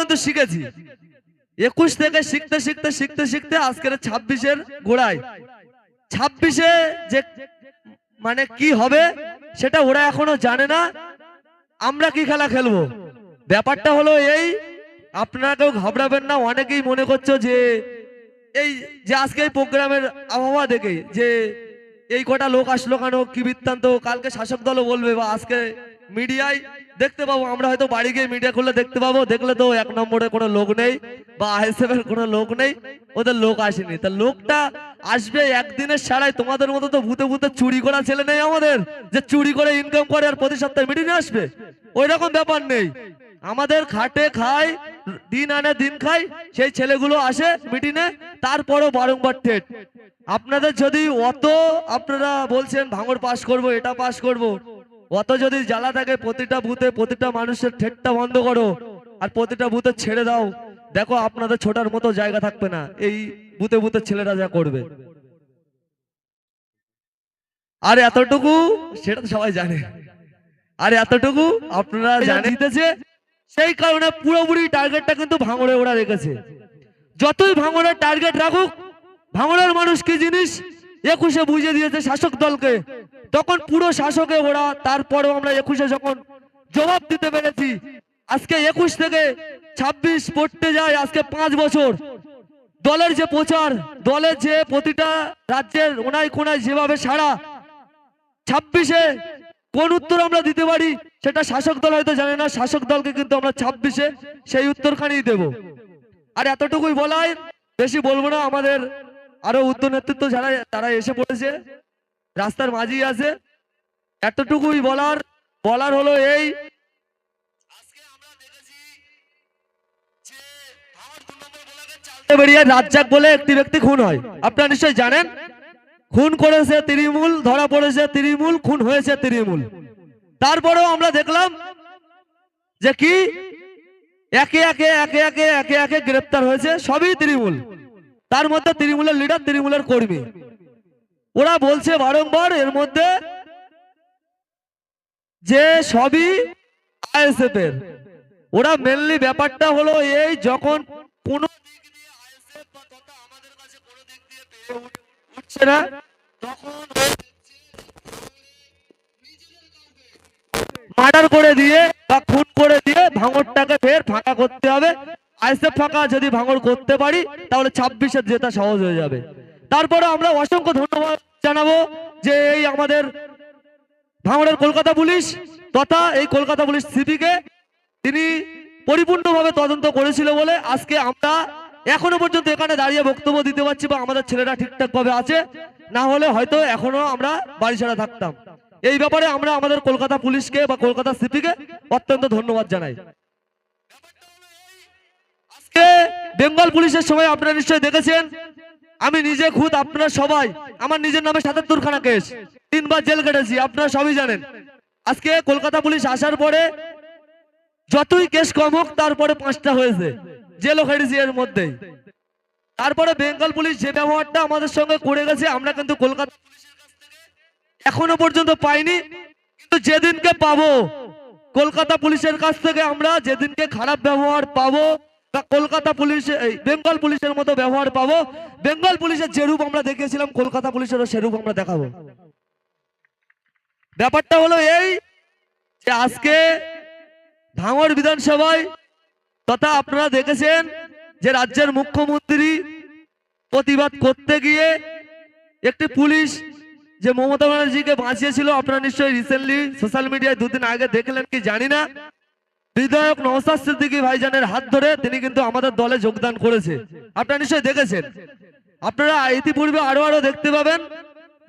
কিন্তু শিখেছি। একুশ থেকে শিখতে শিখতে শিখতে শিখতে আজকের ছাব্বিশের গোড়ায়। ছাব্বিশে যে মানে কি হবে সেটা ওরা এখনও জানে না। আমরা কি খেলা খেলব? ব্যাপারটা হলো এই আপনারা কেউ ঘাবড়াবেন না, অনেকেই মনে করছ যে এই যে আজকে এই প্রোগ্রামের আবহাওয়া দেখে যে এই কটা লোক আসলো কেন, কি বৃত্তান্ত, কালকে শাসক দলও বলবে বা আজকে মিডিয়ায় দেখতে পাবো, আমরা হয়তো বাড়ি গিয়ে মিডিয়া খুললে দেখতে পাবো, দেখলে তো এক নম্বরে কোনো লোক নেই বা আইএসএফ এর কোনো লোক নেই, ওদের লোক আসেনি। তা লোকটা আসবে একদিনের সারাই তোমাদের মতো তো ভূতে ভূতে চুরি করা ছেলে নেই আমাদের, যে চুরি করে ইনকাম করে আর প্রতি সপ্তাহে মিটিং আসবে। ওই রকম ব্যাপার নেই। আমাদের খাটে খায়, দিন আনে, দিন খায়, সেই ছেলেগুলো আসে মিটিংয়ে তারপরও বারংবার ঠেট। আপনাদের যদি অত আপনারা বলছেন ভাঙর পাস করব, এটা পাস করব অত যদি জ্বালা থাকে প্রতিটা বুথে প্রতিটা মানুষের ঠেটটা বন্ধ করো আর প্রতিটা বুথে ছেড়ে দাও। দেখো আপনাদের ছোটার মতো জায়গা থাকবে না। এই বুথে বুথে ছেলেরা যা করবে। আর এতটুকু সেটা তো সবাই জানে। আর এতটুকু আপনারা জানিতেছে সেই কারণে পুরোপুরি টার্গেটটা কিন্তু ভাঙড়ে ওরা রেখেছে। যতই ভাঙড়ের টার্গেট রাখুক ভাঙড়ের মানুষ কি জিনিস একুশে বুঝে দিয়েছে শাসক দলকে। তখন পুরো শাসকে ওরা, তারপরেও আমরা একুশে যখন জবাব দিতে পেরেছি, আজকে একুশ থেকে ছাব্বিশ পড়তে যায় আজকে পাঁচ বছর। দলের যে প্রচার, দলের যে প্রতিটা রাজ্যের ওনায় কোনায় যেভাবে সারা ছাব্বিশে কোন উত্তর আমরা দিতে পারি সেটা শাসক দল হয়তো জানে না, শাসক দলকে কিন্তু আমরা ছাব্বিশে সেই উত্তরখানি দেব। আর এতটুকুই বলাই, বেশি বলব না, আমাদের আরও উত্তর নেতৃত্ব যারা তারা এসে পড়েছে। রাস্তার মাঝি আছে। এতটুকুই বলার বলার হলো এই। বেরিয়ে রাজ্জাক বলে একটি ব্যক্তি খুন হয়। আপনারা নিশ্চয়ই জানেন খুন করেছে তৃণমূল ধরা পড়েছে তৃণমূল খুন হয়েছে তৃণমূল। তারপরেও আমরা দেখলাম যে কি? একে একে একে একে একে একে গ্রেপ্তার হয়েছে সবই তৃণমূল। তার মধ্যে তৃণমূলের লিডার তৃণমূলের কর্মী। ওরা বলছে বারংবার এর মধ্যে যে সবই আইএসএফ এর ওরা মেনলি ব্যাপারটা হলো এই যখন কোন মার্ডার করে দিয়ে বা খুন করে দিয়ে ভাঙরটাকে ফের ফাঁকা করতে হবে। আইসে ফাঁকা যদি ভাঙর করতে পারি, তাহলে ছাব্বিশের জেতা সহজ হয়ে যাবে। তারপরে আমরা অসংখ্য ধন্যবাদ জানাব যে এই আমাদের ভাঙড়ের কলকাতা পুলিশ তথা এই কলকাতা পুলিশ সিপিকে তিনি পরিপূর্ণভাবে তদন্ত করেছিল বলে আজকে আমরা এখনও পর্যন্ত এখানে দাঁড়িয়ে বক্তব্য দিতে পারছি বা আমাদের ছেলেরা ঠিকঠাক ভাবে আছে, না হলে হয়তো এখনও আমরা বাড়ি ছাড়া থাকতাম। এই ব্যাপারে আমরা আমাদের কলকাতা পুলিশকে বা কলকাতা সিপিকে অত্যন্ত ধন্যবাদ জানাই। বেঙ্গল পুলিশের সময় আপনারা নিশ্চয়ই দেখেছেন। আমি নিজে খুদ আপনারা সবাই, আমার নিজের নামে সাতাত্তর খানা কেস তিনবার জেল কেটেছি, আপনারা সবই জানেন। আজকে কলকাতা পুলিশ আসার পরে যতই কেস কম হোক, তারপরে পাঁচটা হয়েছে। জেলও খেটেছি এর মধ্যেই। তারপরে বেঙ্গল পুলিশ যে ব্যবহারটা আমাদের সঙ্গে করে গেছে, আমরা কিন্তু কলকাতা এখনও পর্যন্ত পাইনি। কিন্তু যেদিনকে পাবো, কলকাতা পুলিশের কাছ থেকে আমরা যেদিনকে খারাপ ব্যবহার পাবো কলকাতা পুলিশ, এই বেঙ্গল পুলিশের মতো ব্যবহার পাবো। বেঙ্গল পুলিশের যে রূপ আমরা দেখিয়েছিলাম, কলকাতা পুলিশেরও সেরূপ আমরা দেখাবো। ব্যাপারটা হলো এই যে আজকে ভাঙড় বিধানসভায় তথা আপনারা দেখেছেন যে রাজ্যের মুখ্যমন্ত্রী প্রতিবাদ করতে গিয়ে একটি পুলিশ যে মমতা ব্যানার্জিকে বাঁচিয়েছিল, আপনারা নিশ্চয়ই রিসেন্টলি সোশ্যাল মিডিয়ায় দুদিন আগে দেখলেন কি জানি না। বিধায়ক নওসাদ সিদ্দিকী ভাইজানের হাত ধরে তিনি কিন্তু আমাদের দলে যোগদান করেছে। আপনারা নিশ্চয়ই দেখেছেন। আপনারা ইতিপূর্বে আরও আরও দেখতে পাবেন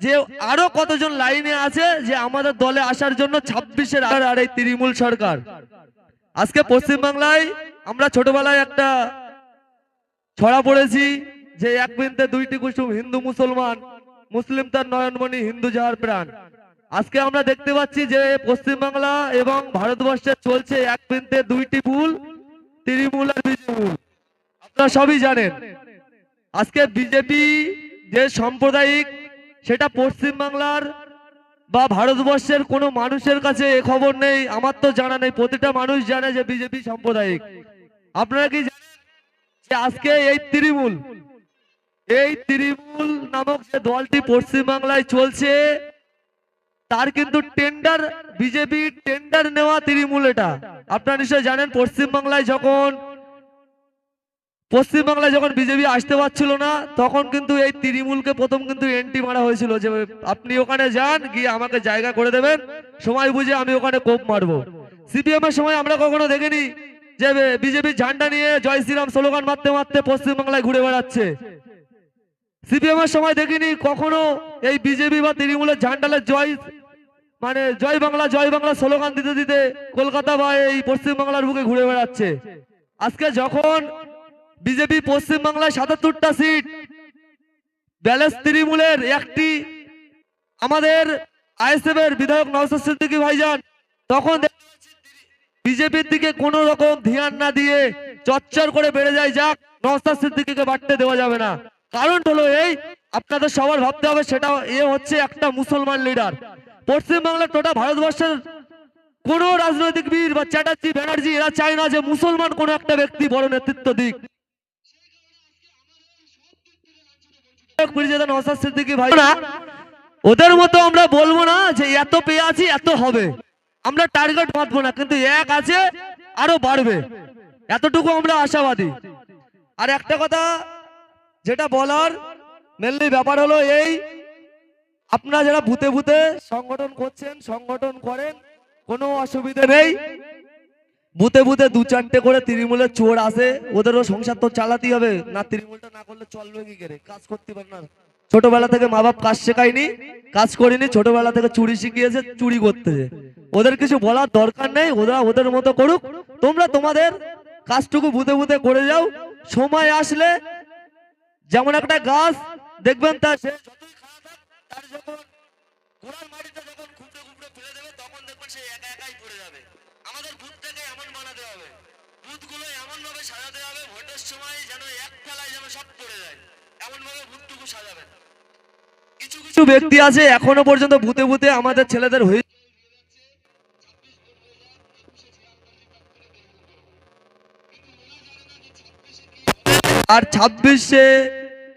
যে আরও কতজন লাইনে আছে যে আমাদের দলে আসার জন্য ছাব্বিশের আর আর এই তৃণমূল সরকার। আজকে পশ্চিমবাংলায় আমরা ছোটবেলায় একটা ছড়া পড়েছি যে এক বিন্দে দুইটি কুসুম হিন্দু মুসলমান, মুসলিম তার নয়নমণি হিন্দু যাহার প্রাণ। আজকে আমরা দেখতে পাচ্ছি যে পশ্চিমবাংলা এবং ভারতবর্ষে চলছে এক বিন্দে দুইটি ভুল তৃণমূল আর বিজেপি আপনারা সবই জানেন। আজকে বিজেপি যে সাম্প্রদায়িক, সেটা পশ্চিমবাংলার বা ভারতবর্ষের কোনো মানুষের কাছে এ খবর নেই, আমার তো জানা নেই। প্রতিটা মানুষ জানে যে বিজেপি সাম্প্রদায়িক। আপনারা কি জানেন যে আজকে এই তৃণমূল এই তৃণমূল নামক যে দলটি পশ্চিমবাংলায় চলছে তার কিন্তু টেন্ডার বিজেপি টেন্ডার নেওয়া তৃণমূল এটা। আপনারা নিশ্চয় জানেন, পশ্চিমবাংলায় যখন পশ্চিমবাংলায় যখন বিজেপি আসতে পারছিল না, তখন কিন্তু এই তৃণমূলকে প্রথম কিন্তু এন্ট্রি মারা হয়েছিল। যে আপনি ওখানে যান, গিয়ে আমাকে জায়গা করে দেবেন। সময় বুঝে আমি ওখানে কোপ মারবো। সিপিএম এর সময় আমরা কখনো দেখিনি যে বিজেপি ঝান্ডা নিয়ে জয় শ্রীরাম স্লোগান মারতে মারতে পশ্চিমবাংলায় ঘুরে বেড়াচ্ছে। সিপিএম এর সময় দেখিনি, কখনো এই বিজেপি বা তৃণমূলের ঝান্ডালের জয় মানে জয় বাংলা জয় বাংলা স্লোগান দিতে দিতে কলকাতা বা এই পশ্চিমবাংলার বুকে ঘুরে বেড়াচ্ছে। আজকে যখন বিজেপি পশ্চিমবাংলায় সাতাত্তরটা সিট, ব্যালেন্স তৃণমূলের একটি, আমাদের আইএসএফ এর বিধায়ক নওসাদ সিদ্দিকী ভাইজান, তখন বিজেপির দিকে কোন রকম ধ্যান না দিয়ে চচ্চর করে বেড়ে যায়, যাক নওসাদ সিদ্দিকীকে বাড়তে দেওয়া যাবে না। কারণ হলো এই, আপনাদের সবার ভাবতে হবে সেটা এ হচ্ছে একটা মুসলমান লিডার পশ্চিমবাংলার টোটা ভারতবর্ষের কোন রাজনৈতিক বীর বা চ্যাটার্জি, ব্যানার্জি, এরা চায় না যে মুসলমান কোন একটা ব্যক্তি বড় নেতৃত্ব দিক। ওদের মতো আমরা বলব না যে এত পেয়ে আছি, এত হবে। আমরা টার্গেট বাঁধবো না, কিন্তু এক আছে, আরও বাড়বে। এতটুকু আমরা আশাবাদী। আর একটা কথা যেটা বলার মেনলি ব্যাপার হলো এই, আপনারা যারা ভূতে ভূতে সংগঠন করছেন, সংগঠন করেন, কোনো অসুবিধে নেই। ভূতে ভূতে দু চারটে করে তৃণমূলের চোর আসে, ওদেরও সংসার তো চালাতেই হবে। না, তৃণমূলটা না করলে চলবে কি করে? কাজ করতে পারে না। ছোটবেলা থেকে মা বাপ কাজ শেখায়নি, কাজ করিনি, ছোটবেলা থেকে চুরি শিখিয়েছে, চুরি করতে। ওদের কিছু বলার দরকার নেই, ওরা ওদের মতো করুক। তোমরা তোমাদের কাজটুকু বুঝে বুঝে করে যাও। সময় আসলে যেমন একটা গাছ, দেখবেন তার সে তার সে একা একাই যাবে। আমাদের থেকে এমন বানাতে হবে বুথগুলো এমন সাজাতে হবে সময় যেন যেন সব পড়ে যায় এমন ভাবে বুথটুকু সাজাবেন কিছু কিছু ব্যক্তি আছে, এখনও পর্যন্ত ভূতে ভূতে আমাদের ছেলেদের হয়ে আর ছাব্বিশে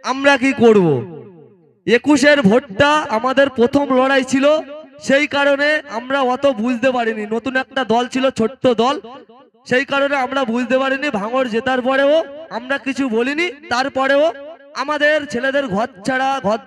আমরা কি করব? একুশের ভোটটা আমাদের প্রথম লড়াই ছিল, সেই কারণে আমরা অত বুঝতে পারিনি। নতুন একটা দল ছিল, ছোট্ট দল, সেই কারণে আমরা বুঝতে পারিনি। ভাঙর জেতার পরেও আমরা কিছু বলিনি, তারপরেও আমাদের ছেলেদের ঘর ছাড়া, ঘর